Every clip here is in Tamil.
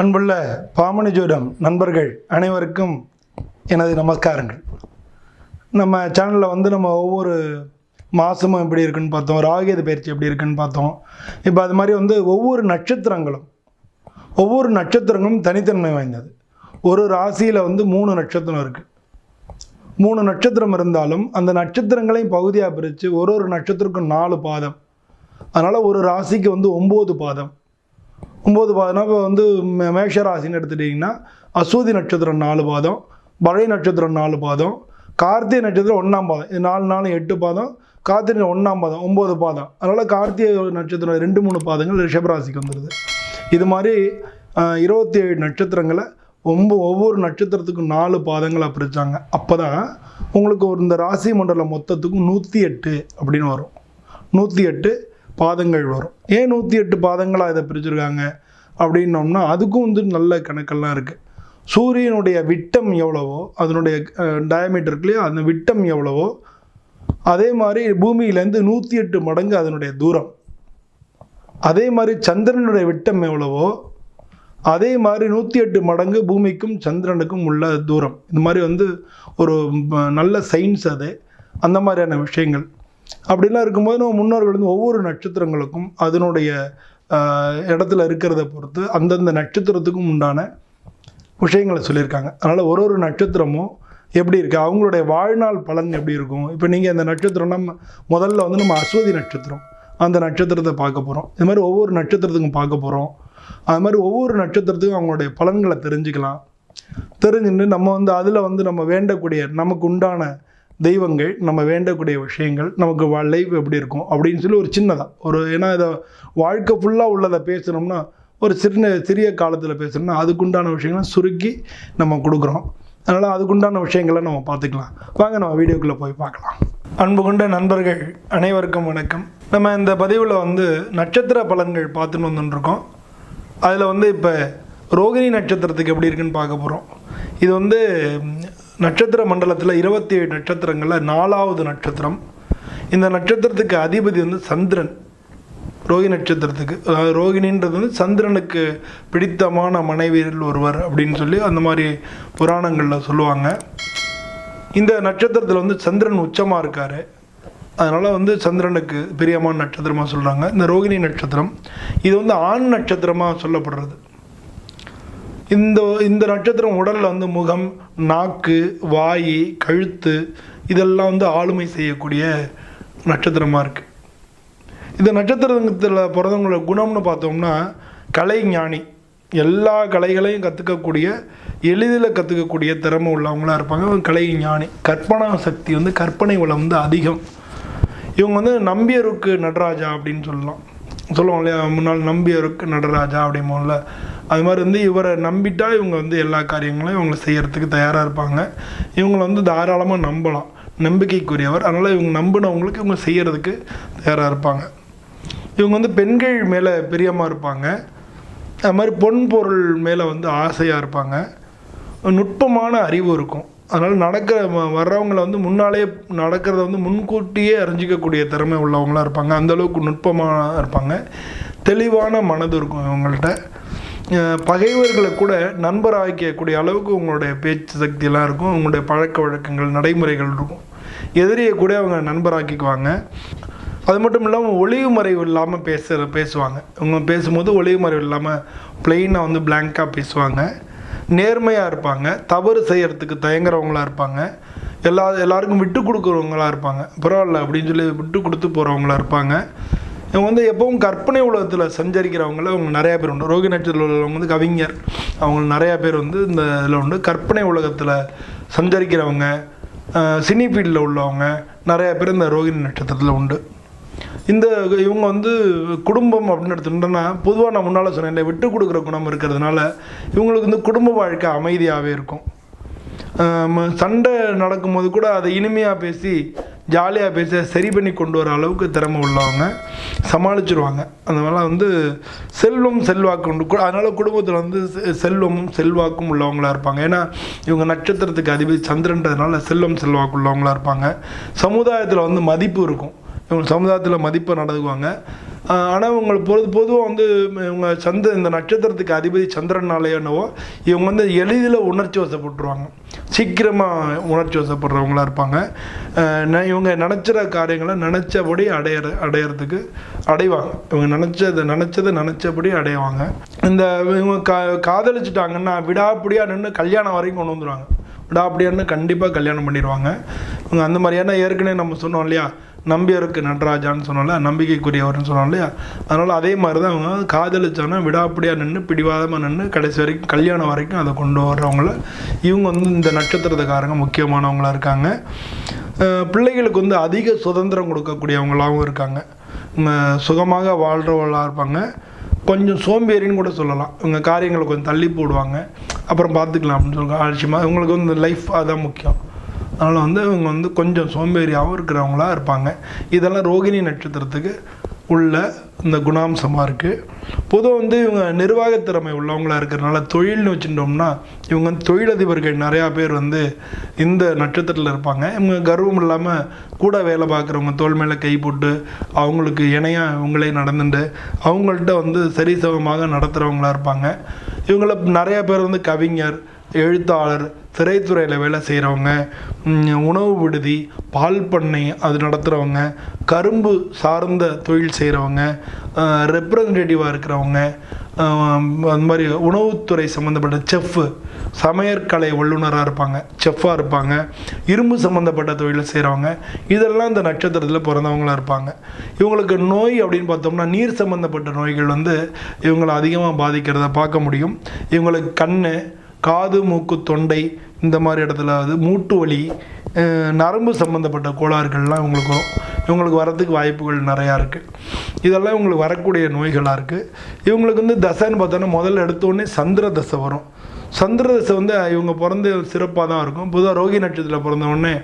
அன்புள்ள பாமணி ஜோடம் நண்பர்கள் அனைவருக்கும் எனது நமஸ்காரங்கள். நம்ம சேனலில் வந்து நம்ம ஒவ்வொரு மாதமும் எப்படி இருக்குன்னு பார்த்தோம் ராகேது பயிற்சி எப்படி இருக்குன்னு பார்த்தோம். இப்போ அது மாதிரி வந்து ஒவ்வொரு நட்சத்திரங்களும் ஒவ்வொரு நட்சத்திரங்களும் தனித்தன்மை வாய்ந்தது. ஒரு ராசியில் வந்து மூணு நட்சத்திரம் இருக்குது மூணு நட்சத்திரம் இருந்தாலும் அந்த நட்சத்திரங்களையும் பகுதியாக பிரித்து ஒரு ஒரு நட்சத்திரக்கும் நாலு பாதம். அதனால் ஒரு ராசிக்கு வந்து ஒம்பது பாதம். ஒம்பது பாதம்னா இப்போ வந்து மே- ராசின்னு எடுத்துட்டிங்கன்னா அசூதி நட்சத்திரம் நாலு பாதம் பழை நட்சத்திரம் நாலு பாதம் கார்த்திகை நட்சத்திரம் ஒன்றாம் பாதம். இது நாலு நாலு எட்டு பாதம் கார்த்திகை ஒன்றாம் பாதம் ஒம்பது பாதம். அதனால் கார்த்திகை நட்சத்திரம் ரெண்டு மூணு பாதங்கள் ரிஷபராசிக்கு வந்துடுது இது மாதிரி இருபத்தி ஏழு நட்சத்திரங்களை ஒம்ப ஒவ்வொரு நட்சத்திரத்துக்கும் நாலு பாதங்களை பிரித்தாங்க அப்போ தான் உங்களுக்கு ஒரு இந்த ராசி மண்டலம் மொத்தத்துக்கும் நூற்றி எட்டு அப்படின்னு வரும். நூற்றி எட்டு பாதங்கள் வரும். ஏன் நூற்றி எட்டு பாதங்களாக இதை பிரிச்சிருக்காங்க? அப்படின்னோம்னா அதுக்கும் வந்து நல்ல கணக்கெல்லாம் இருக்குது சூரியனுடைய விட்டம் எவ்வளவோ அதனுடைய டயமீட்டர் இல்லையா? அந்த விட்டம் எவ்வளவோ அதே மாதிரி பூமியிலேருந்து நூற்றி எட்டு மடங்கு அதனுடைய தூரம். அதே மாதிரி சந்திரனுடைய விட்டம் எவ்வளவோ அதே மாதிரி நூற்றி எட்டு மடங்கு பூமிக்கும் சந்திரனுக்கும் உள்ள தூரம். இந்த மாதிரி வந்து ஒரு நல்ல சயின்ஸ் அது. அந்த மாதிரியான விஷயங்கள். அப்படிலாம் இருக்கும்போது நம்ம முன்னோர்கள் வந்து ஒவ்வொரு நட்சத்திரங்களுக்கும் அதனுடைய இடத்துல இருக்கிறத பொறுத்து அந்தந்த நட்சத்திரத்துக்கும் உண்டான விஷயங்களை சொல்லியிருக்காங்க. அதனால் ஒரு ஒரு நட்சத்திரமும் எப்படி இருக்குது அவங்களுடைய வாழ்நாள் பலன் எப்படி இருக்கும்? இப்போ நீங்கள் அந்த நட்சத்திரம்னா நம்ம முதல்ல வந்து நம்ம அஸ்வதி நட்சத்திரம் அந்த நட்சத்திரத்தை பார்க்க போகிறோம் இது மாதிரி ஒவ்வொரு நட்சத்திரத்துக்கும் பார்க்க போகிறோம் அது மாதிரி ஒவ்வொரு நட்சத்திரத்துக்கும் அவங்களுடைய பலன்களை தெரிஞ்சுக்கலாம். தெரிஞ்சுட்டு நம்ம வந்து அதில் வந்து நம்ம வேண்டக்கூடிய நமக்கு உண்டான தெய்வங்கள் நம்ம வேண்டக்கூடிய விஷயங்கள் நமக்கு லைஃப் எப்படி இருக்கும் அப்படின்னு சொல்லி ஒரு சின்னதாக ஒரு ஏன்னா இதை வாழ்க்கை ஃபுல்லாக உள்ளதை பேசணும்னா ஒரு சின்ன சிறிய காலத்தில் பேசணும்னா அதுக்குண்டான விஷயங்களை சுருக்கி நம்ம கொடுக்குறோம். அதனால் அதுக்குண்டான விஷயங்களை நம்ம பார்த்துக்கலாம். வாங்க நம்ம வீடியோக்குள்ளே போய் பார்க்கலாம். அன்பு கொண்ட நண்பர்கள் அனைவருக்கும் வணக்கம். நம்ம இந்த பதிவில் வந்து நட்சத்திர பலன்கள் பார்த்துன்னு வந்துட்டுருக்கோம். அதில் வந்து இப்போ ரோகிணி நட்சத்திரத்துக்கு எப்படி இருக்குன்னு பார்க்க போகிறோம் இது வந்து நட்சத்திர மண்டலத்தில் இருபத்தி ஏழு நட்சத்திரங்களில் நாலாவது நட்சத்திரம். இந்த நட்சத்திரத்துக்கு அதிபதி வந்து சந்திரன். ரோகி நட்சத்திரத்துக்கு அதாவது ரோகிணின்றது வந்து சந்திரனுக்கு பிடித்தமான மனைவியரில் ஒருவர் அப்படின்னு சொல்லி அந்த மாதிரி புராணங்களில் சொல்லுவாங்க. இந்த நட்சத்திரத்தில் வந்து சந்திரன் உச்சமாக இருக்கார். அதனால் வந்து சந்திரனுக்கு பிரியமான நட்சத்திரமாக சொல்கிறாங்க இந்த ரோகிணி நட்சத்திரம் இது வந்து ஆண் நட்சத்திரமாக சொல்லப்படுறது. இந்த இந்த நட்சத்திரம் உடலில் வந்து முகம் நாக்கு வாய் கழுத்து இதெல்லாம் வந்து ஆளுமை செய்யக்கூடிய நட்சத்திரமாக இருக்குது இந்த நட்சத்திரத்தில் பிறந்தவங்களோட குணம்னு பார்த்தோம்னா கலை ஞானி. எல்லா கலைகளையும் கற்றுக்கக்கூடிய எளிதில் கற்றுக்கக்கூடிய திறமை உள்ளவங்களாக இருப்பாங்க. அவங்க கலை ஞானி. கற்பனா சக்தி வந்து கற்பனை வளம் வந்து அதிகம். இவங்க வந்து நம்பியருக்கு நடராஜா அப்படின்னு சொல்லலாம். சொல்லுவோம் இல்லையா முன்னாள் நம்பியவருக்கு நடராஜா அப்படிம்போம்ல அது மாதிரி வந்து இவரை நம்பிட்டா இவங்க வந்து எல்லா காரியங்களும் இவங்களை செய்யறதுக்கு தயாராக இருப்பாங்க. இவங்களை வந்து தாராளமாக நம்பலாம். நம்பிக்கைக்குரியவர். அதனால் இவங்க நம்பினவங்களுக்கு இவங்க செய்கிறதுக்கு தயாராக இருப்பாங்க. இவங்க வந்து பெண்கள் மேலே பிரியமாக இருப்பாங்க. அது மாதிரி பொன் பொருள் மேலே வந்து ஆசையாக இருப்பாங்க. நுட்பமான அறிவு இருக்கும். அதனால் நடக்கிற வர்றவங்களை வர்றவங்கள வந்து முன்னாலே நடக்கிறத வந்து முன்கூட்டியே அறிஞ்சிக்கக்கூடிய திறமை உள்ளவங்களாக இருப்பாங்க. அந்தளவுக்கு நுட்பமாக இருப்பாங்க. தெளிவான மனது இருக்கும் இவங்கள்ட்ட. பகைவர்களை கூட நண்பராக்கக்கூடிய அளவுக்கு உங்களுடைய பேச்சு சக்தியெல்லாம் இருக்கும். உங்களுடைய பழக்க வழக்கங்கள் நடைமுறைகள் இருக்கும். எதிரியை கூட அவங்க நண்பராக்கிக்குவாங்க. அது மட்டும் இல்லாமல் ஒளிவு மறைவு இல்லாமல் பேசுகிற பேசுவாங்க. இவங்க பேசும்போது ஒளிவு மறைவு இல்லாமல் பிளெயினாக வந்து பிளாங்காக பேசுவாங்க. நேர்மையாக இருப்பாங்க தவறு செய்கிறதுக்கு தயங்குறவங்களா இருப்பாங்க எல்லா எல்லாருக்கும் விட்டு கொடுக்குறவங்களா இருப்பாங்க. பரவாயில்ல அப்படின்னு சொல்லி விட்டு கொடுத்து போகிறவங்களா இருப்பாங்க. இவங்க வந்து எப்பவும் கற்பனை உலகத்தில் சஞ்சரிக்கிறவங்கள அவங்க நிறையா பேர் உண்டு. ரோகி நட்சத்திரத்தில் உள்ளவங்க வந்து கவிஞர். அவங்க நிறையா பேர் வந்து இந்த இதில் உண்டு. கற்பனை உலகத்தில் சஞ்சரிக்கிறவங்க சினி ஃபீல்டில் உள்ளவங்க நிறையா பேர் இந்த ரோகிணி நட்சத்திரத்தில் உண்டு. இந்த இவங்க வந்து குடும்பம் அப்படின்னு எடுத்துட்டோம்னா பொதுவாக நான் முன்னால் சொன்னேன் விட்டு கொடுக்குற குணம் இருக்கிறதுனால இவங்களுக்கு வந்து குடும்ப வாழ்க்கை அமைதியாகவே இருக்கும். சண்டை நடக்கும்போது கூட அதை இனிமையாக பேசி ஜாலியாக பேசி சரி பண்ணி கொண்டு வர அளவுக்கு திறமை உள்ளவங்க சமாளிச்சிருவாங்க. அதனால வந்து செல்வம் செல்வாக்கு உண்டு. கூட அதனால குடும்பத்தில் வந்து செ- செல்வமும் செல்வாக்கும் உள்ளவங்களா இருப்பாங்க. ஏன்னா இவங்க நட்சத்திரத்துக்கு அதிபதி சந்திரன்றதுனால செல்வம் செல்வாக்கு உள்ளவங்களா இருப்பாங்க. சமுதாயத்தில் வந்து மதிப்பு இருக்கும். இவங்க சமுதாயத்தில் மதிப்பை நடந்துக்குவாங்க. ஆனால் இவங்க பொது பொதுவாக வந்து இவங்க சந்த இந்த நட்சத்திரத்துக்கு அதிபதி சந்திரனாலே என்னவோ இவங்க வந்து எளிதில் உணர்ச்சி வசப்பட்டுருவாங்க. சீக்கிரமாக உணர்ச்சி வசப்படுறவங்களா இருப்பாங்க. இவங்க நினச்சிற காரியங்களை நினச்சபடி அடையிற அடையிறதுக்கு அடைவாங்க. இவங்க நினச்சதை நினச்சதை நினச்சபடி அடைவாங்க. இந்த இவங்க கா காதலிச்சிட்டாங்கன்னா விடாப்படியாக நின்று கல்யாணம் வரைக்கும் கொண்டு வந்துடுவாங்க விடாப்பிடியான்னு கண்டிப்பாக கல்யாணம் பண்ணிடுவாங்க இவங்க அந்த மாதிரியான ஏற்கனவே நம்ம சொன்னோம் இல்லையா? நம்பியருக்கு நடராஜான்னு சொன்னோம்ல நம்பிக்கைக்குரியவர்னு சொன்னோம் இல்லையா? அதனால் அதே மாதிரி தான் அவங்க காதலிச்சோன்னா விடாப்பிடியாக நின்று பிடிவாதமாக நின்று கடைசி வரைக்கும் கல்யாணம் வரைக்கும் அதை கொண்டு வர்றவங்கள இவங்க வந்து இந்த நட்சத்திரத்துக்காரங்க முக்கியமானவங்களாக இருக்காங்க. பிள்ளைகளுக்கு வந்து அதிக சுதந்திரம் கொடுக்கக்கூடியவங்களாகவும் இருக்காங்க. சுகமாக வாழ்கிறவங்களாக இருப்பாங்க. கொஞ்சம் சோம்பேறின்னு கூட சொல்லலாம். இவங்க காரியங்களை கொஞ்சம் தள்ளி போடுவாங்க. அப்புறம் பார்த்துக்கலாம் அப்படின்னு சொல்லுவாங்க. அலட்சியமாக இவங்களுக்கு வந்து லைஃப் அதுதான் முக்கியம். அதனால் வந்து இவங்க வந்து கொஞ்சம் சோம்பேறியாகவும் இருக்கிறவங்களா இருப்பாங்க. இதெல்லாம் ரோகிணி நட்சத்திரத்துக்கு உள்ள இந்த குணாம்சமாக இருக்குது பொதுவாக வந்து இவங்க நிர்வாக திறமை உள்ளவங்களா இருக்கிறனால தொழில்னு வச்சுட்டோம்னா இவங்க வந்து தொழிலதிபர்கள் நிறையா பேர் வந்து இந்த நட்சத்திரத்தில் இருப்பாங்க. இவங்க கர்வம் இல்லாமல் கூட வேலை பார்க்குறவங்க தோல் மேலே கை போட்டு அவங்களுக்கு இணையாக இவங்களே நடந்துட்டு அவங்கள்ட்ட வந்து சரிசமமாக நடத்துகிறவங்களா இருப்பாங்க. இவங்கள நிறையா பேர் வந்து கவிஞர் எழுத்தாளர் திரைத்துறையில் வேலை செய்கிறவங்க உணவு விடுதி பால் பண்ணை அது நடத்துகிறவங்க கரும்பு சார்ந்த தொழில் செய்கிறவங்க ரெப்ரசன்டேட்டிவாக இருக்கிறவங்க அந்த மாதிரி உணவுத்துறை சம்மந்தப்பட்ட செஃப்பு சமையற்கலை வல்லுநராக இருப்பாங்க செஃப்பாக இருப்பாங்க இரும்பு சம்மந்தப்பட்ட தொழிலை செய்கிறவங்க இதெல்லாம் இந்த நட்சத்திரத்தில் பிறந்தவங்களா இருப்பாங்க. இவங்களுக்கு நோய் அப்படின்னு பார்த்தோம்னா நீர் சம்மந்தப்பட்ட நோய்கள் வந்து இவங்களை அதிகமாக பாதிக்கிறத பார்க்க முடியும். இவங்களுக்கு கண் காது மூக்கு தொண்டை இந்த மாதிரி இடத்துல வந்து மூட்டு வலி நரம்பு சம்மந்தப்பட்ட கோளாறுகள்லாம் இவங்களுக்கு வரும் இவங்களுக்கு வரத்துக்கு வாய்ப்புகள் நிறையா இருக்குது இதெல்லாம் இவங்களுக்கு வரக்கூடிய நோய்களாக இருக்குது இவங்களுக்கு வந்து தசைன்னு பார்த்தோன்னா முதல்ல எடுத்தோடனே சந்திர தசை வரும். சந்திர தசை வந்து இவங்க பிறந்து சிறப்பாக தான் இருக்கும். பொதுவாக ரோகி நட்சத்திரத்தில் பிறந்தவுடனே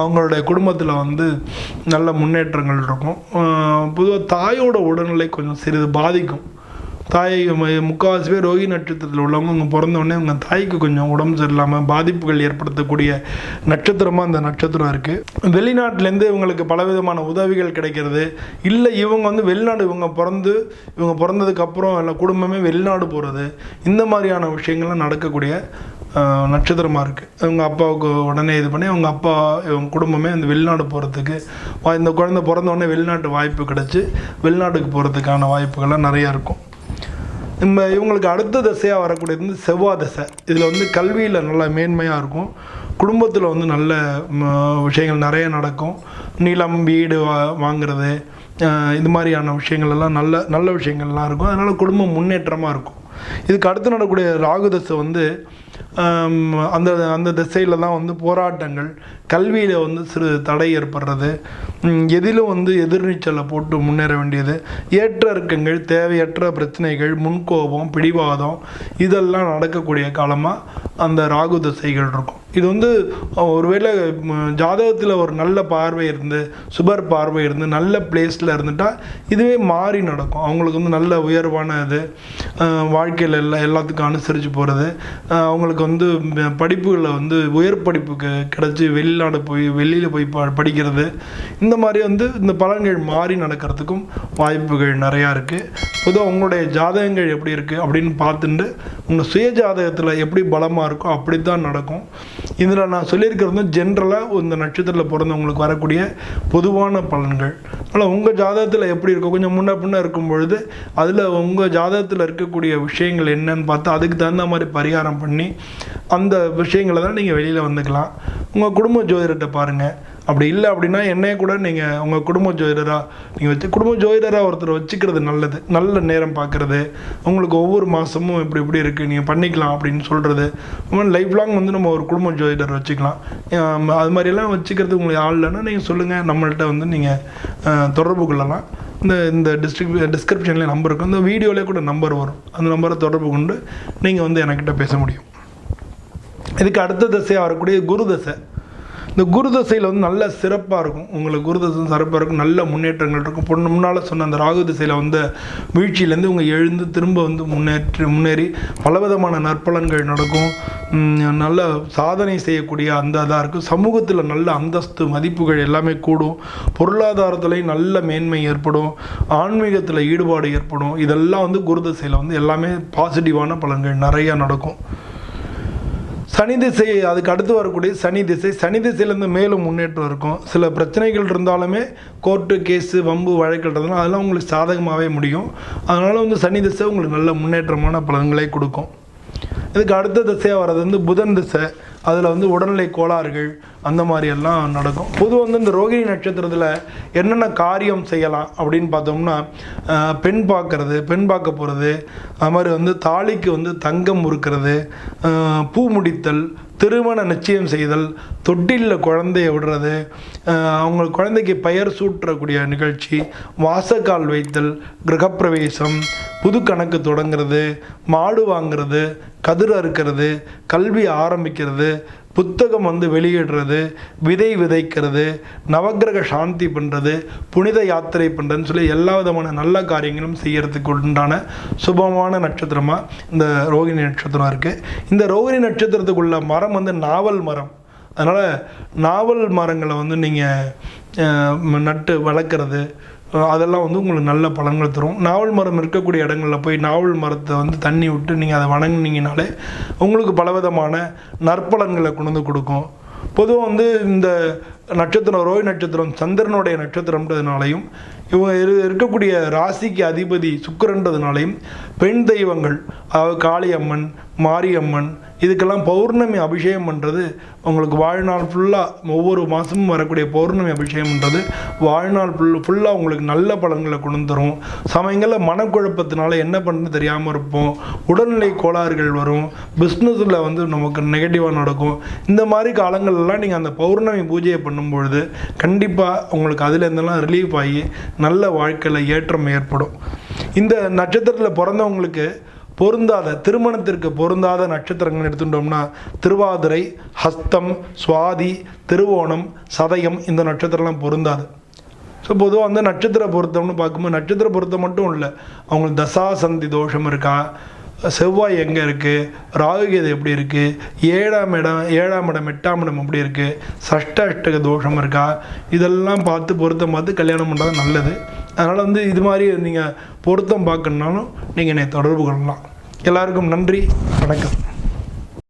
அவங்களுடைய குடும்பத்தில் வந்து நல்ல முன்னேற்றங்கள் இருக்கும். பொதுவாக தாயோட உடல்நிலை கொஞ்சம் சிறிது பாதிக்கும். தாய் ம- முக்கால்வாசி பேர் ரோகி நட்சத்திரத்தில் உள்ளவங்க அவங்க பிறந்தவொடனே அவங்க தாய்க்கு கொஞ்சம் உடம்பு சரியில்லாமல் பாதிப்புகள் ஏற்படுத்தக்கூடிய நட்சத்திரமாக அந்த நட்சத்திரம் இருக்குது வெளிநாட்டிலேருந்து இவங்களுக்கு பலவிதமான உதவிகள் கிடைக்கிறது. இல்லை இவங்க வந்து வெளிநாடு இவங்க பிறந்து இவங்க பிறந்ததுக்கப்புறம் இல்லை குடும்பமே வெளிநாடு போகிறது இந்த மாதிரியான விஷயங்கள்லாம் நடக்கக்கூடிய நட்சத்திரமாக இருக்குது இவங்க அப்பாவுக்கு உடனே இது பண்ணி அவங்க அப்பா இவங்க குடும்பமே அந்த வெளிநாடு போகிறதுக்கு இந்த குழந்தை பிறந்த உடனே வெளிநாட்டு வாய்ப்பு கிடச்சி வெளிநாட்டுக்கு போகிறதுக்கான வாய்ப்புகள்லாம் நிறையா இருக்கும். நம்ம இவங்களுக்கு அடுத்த திசையாக வரக்கூடியது வந்து செவ்வாய் திசை. இதில் வந்து கல்வியில் நல்ல மேன்மையாக இருக்கும். குடும்பத்தில் வந்து நல்ல விஷயங்கள் நிறைய நடக்கும். நிலம் வீடு வா வாங்குறது இது மாதிரியான விஷயங்கள் எல்லாம் நல்ல நல்ல விஷயங்கள்லாம் இருக்கும். அதனால் குடும்பம் முன்னேற்றமாக இருக்கும். இதுக்கு அடுத்து நடக்கூடிய ராகு தசை வந்து அந்த அந்த திசையில் தான் வந்து போராட்டங்கள் கல்வியில் வந்து சிறு தடை ஏற்படுறது எதிலும் வந்து எதிர்நீச்சலை போட்டு முன்னேற வேண்டியது ஏற்ற இறக்கங்கள் தேவையற்ற பிரச்சனைகள் முன்கோபம் பிடிவாதம் இதெல்லாம் நடக்கக்கூடிய காலமாக அந்த ராகு திசைகள் இருக்கும். இது வந்து ஒருவேளை ஜாதகத்தில் ஒரு நல்ல பார்வை இருந்து சுபர் பார்வை இருந்து நல்ல பிளேஸில் இருந்துட்டால் இதுவே மாறி நடக்கும். அவங்களுக்கு வந்து நல்ல உயர்வான இது வாழ்க்கையில் எல்லா எல்லாத்துக்கும் அனுசரித்து போகிறது அவங்களுக்கு வந்து படிப்புகளில் வந்து உயர் படிப்புக்கு கிடச்சி வெளிநாடு போய் வெளியில் போய் ப படிக்கிறது. இந்த மாதிரி வந்து இந்த பலன்கள் மாறி நடக்கிறதுக்கும் வாய்ப்புகள் நிறையா இருக்குது பொதுவாக உங்களுடைய ஜாதகங்கள் எப்படி இருக்குது அப்படின்னு பார்த்துட்டு உங்கள் சுய ஜாதகத்தில் எப்படி பலமாக இருக்கோ அப்படி தான் நடக்கும். இதில் நான் சொல்லியிருக்கிறது வந்து ஜென்ரலாக இந்த நட்சத்திரத்தில் பிறந்தவங்களுக்கு வரக்கூடிய பொதுவான பலன்கள். ஆனால் உங்கள் ஜாதகத்தில் எப்படி இருக்கோ கொஞ்சம் முன்ன பின்ன இருக்கும் பொழுது அதில் உங்கள் ஜாதகத்தில் இருக்கக்கூடிய விஷயங்கள் என்னன்னு பார்த்து அதுக்கு தகுந்த மாதிரி பரிகாரம் பண்ணி அந்த விஷயங்களை தான் நீங்கள் வெளியில் வந்துக்கலாம். உங்கள் குடும்ப ஜோதிடத்தை பாருங்கள் அப்படி இல்லை அப்படின்னா என்னைய கூட நீங்கள் உங்கள் குடும்ப ஜோதிடராக நீங்கள் வச்சு குடும்ப ஜோதிடராக ஒருத்தர் வச்சுக்கிறது நல்லது. நல்ல நேரம் பார்க்குறது உங்களுக்கு ஒவ்வொரு மாதமும் இப்படி இப்படி இருக்குது நீங்கள் பண்ணிக்கலாம் அப்படின்னு சொல்கிறது லைஃப் லாங் வந்து நம்ம ஒரு குடும்ப ஜோதிடர் வச்சுக்கலாம். அது மாதிரியெல்லாம் வச்சுக்கிறது உங்களுக்கு ஆள் இல்லைன்னா நீங்கள் சொல்லுங்கள் நம்மள்கிட்ட வந்து நீங்கள் தொடர்பு கொள்ளலாம். இந்த இந்த டிஸ்ட்ரிக் டிஸ்கிரிப்ஷனில் நம்பர் இருக்கும் இந்த வீடியோலேயே கூட நம்பர் வரும். அந்த நம்பரை தொடர்பு கொண்டு நீங்கள் வந்து என்கிட்ட பேச முடியும். இதுக்கு அடுத்த தசையாக வரக்கூடிய குரு தசை. இந்த குரு தசையில் வந்து நல்ல சிறப்பாக இருக்கும். உங்களுக்கு குரு தசை சிறப்பாக இருக்கும். நல்ல முன்னேற்றங்கள் இருக்கும். பொண்ணு முன்னால் சொன்ன அந்த ராகு திசையில் வந்து வீழ்ச்சியிலேருந்து உங்கள் எழுந்து திரும்ப வந்து முன்னேற்றி முன்னேறி பலவிதமான நற்பலன்கள் நடக்கும். நல்ல சாதனை செய்யக்கூடிய அந்த இதாக இருக்கும். சமூகத்தில் நல்ல அந்தஸ்து மதிப்புகள் எல்லாமே கூடும். பொருளாதாரத்துலேயும் நல்ல மேன்மை ஏற்படும். ஆன்மீகத்தில் ஈடுபாடு ஏற்படும். இதெல்லாம் வந்து குரு திசையில் வந்து எல்லாமே பாசிட்டிவான பலன்கள் நிறையா நடக்கும். சனி திசை அதுக்கு அடுத்து வரக்கூடிய சனி திசை. சனி திசையிலேருந்து மேலும் முன்னேற்றம் இருக்கும். சில பிரச்சனைகள் இருந்தாலுமே கோர்ட்டு கேஸு வம்பு வழக்குன்றதுலாம் அதெல்லாம் உங்களுக்கு சாதகமாகவே முடியும். அதனால் வந்து சனி திசை உங்களுக்கு நல்ல முன்னேற்றமான பலன்களை கொடுக்கும். இதுக்கு அடுத்த திசையாக வர்றது வந்து புதன் திசை. அதில் வந்து உடல்நிலை கோளாறுகள் அந்த மாதிரி எல்லாம் நடக்கும். பொதுவாக வந்து இந்த ரோகிணி நட்சத்திரத்தில் என்னென்ன காரியம் செய்யலாம் அப்படின்னு பார்த்தோம்னா பெண் பார்க்கறது பெண் பார்க்க போகிறது அது மாதிரி வந்து தாலிக்கு வந்து தங்கம் முறுக்கிறது பூ முடித்தல் திருமண நிச்சயம் செய்தல் தொட்டிலில் குழந்தைய விடுறது அவங்க குழந்தைக்கு பெயர் சூட்டக்கூடிய நிகழ்ச்சி வாசக்கால் வைத்தல் கிரகப்பிரவேசம் புது கணக்கு தொடங்குறது மாடு வாங்குறது கதிர் அறுக்கிறது கல்வி ஆரம்பிக்கிறது புத்தகம் வந்து வெளியிடுறது விதை விதைக்கிறது நவக்கிரக சாந்தி பண்ணுறது புனித யாத்திரை பண்ணுறதுன்னு சொல்லி எல்லா விதமான நல்ல காரியங்களும் செய்கிறதுக்கு உண்டான சுபமான நட்சத்திரமாக இந்த ரோகிணி நட்சத்திரம் இருக்குது இந்த ரோகிணி நட்சத்திரத்துக்குள்ள மரம் வந்து நாவல் மரம். அதனால் நாவல் மரங்களை வந்து நீங்கள் நட்டு வளர்க்குறது அதெல்லாம் வந்து உங்களுக்கு நல்ல பலன்கள் தரும். நாவல் மரம் இருக்கக்கூடிய இடங்களில் போய் நாவல் மரத்தை வந்து தண்ணி விட்டு நீங்கள் அதை வணங்குனீங்கனாலே உங்களுக்கு பலவிதமான நற்பலன்களை கொண்டு வந்து கொடுக்கும். பொதுவாக வந்து இந்த நட்சத்திரம் ரோய் நட்சத்திரம் சந்திரனுடைய நட்சத்திரம்ன்றதுனாலையும் இவங்க இரு இருக்கக்கூடிய ராசிக்கு அதிபதி சுக்கரன்றதுனாலையும் பெண் தெய்வங்கள் அதாவது காளியம்மன் மாரியம்மன் இதுக்கெல்லாம் பௌர்ணமி அபிஷேகம் பண்ணுறது உங்களுக்கு வாழ்நாள் ஃபுல்லாக ஒவ்வொரு மாதமும் வரக்கூடிய பௌர்ணமி அபிஷேகம் பண்ணுறது வாழ்நாள் ஃபுல் ஃபுல்லாக உங்களுக்கு நல்ல பலன்களை கொண்டு தரும். சமயங்களில் மனக்குழப்பத்தினால என்ன பண்ணுறது தெரியாமல் இருப்போம். உடல்நிலை கோளாறுகள் வரும். பிஸ்னஸில் வந்து நமக்கு நெகட்டிவாக நடக்கும். இந்த மாதிரி காலங்கள்லாம் நீங்கள் அந்த பௌர்ணமி பூஜையை பண்ணும்பொழுது கண்டிப்பாக உங்களுக்கு அதுலேருந்தெல்லாம் ரிலீஃப் ஆகி நல்ல வாழ்க்கையில் ஏற்றம் ஏற்படும். இந்த நட்சத்திரத்தில் பிறந்தவங்களுக்கு பொருந்தாத திருமணத்திற்கு பொருந்தாத நட்சத்திரங்கள் எடுத்துட்டோம்னா திருவாதிரை ஹஸ்தம் சுவாதி திருவோணம் சதயம் இந்த நட்சத்திரம்லாம் பொருந்தாது. ஸோ பொதுவாக வந்து நட்சத்திர பொருத்தம்னு பார்க்கும்போது நட்சத்திர பொருத்தம் மட்டும் இல்லை. அவங்களுக்கு தசா சந்தி தோஷம் இருக்கா? செவ்வாய் எங்கே இருக்குது ராகுகேது எப்படி இருக்குது ஏழாம் இடம் ஏழாம் இடம் எட்டாம் இடம் எப்படி இருக்குது சஷ்ட அஷ்டக தோஷம் இருக்கா? இதெல்லாம் பார்த்து பொருத்தம் பார்த்து கல்யாணம் பண்ணுறது நல்லது. அதனால் வந்து இது மாதிரி நீங்கள் பொருத்தம் பார்க்கணுன்னாலும் நீங்கள் என்னை தொடர்பு கொள்ளலாம். எல்லாருக்கும் நன்றி வணக்கம்.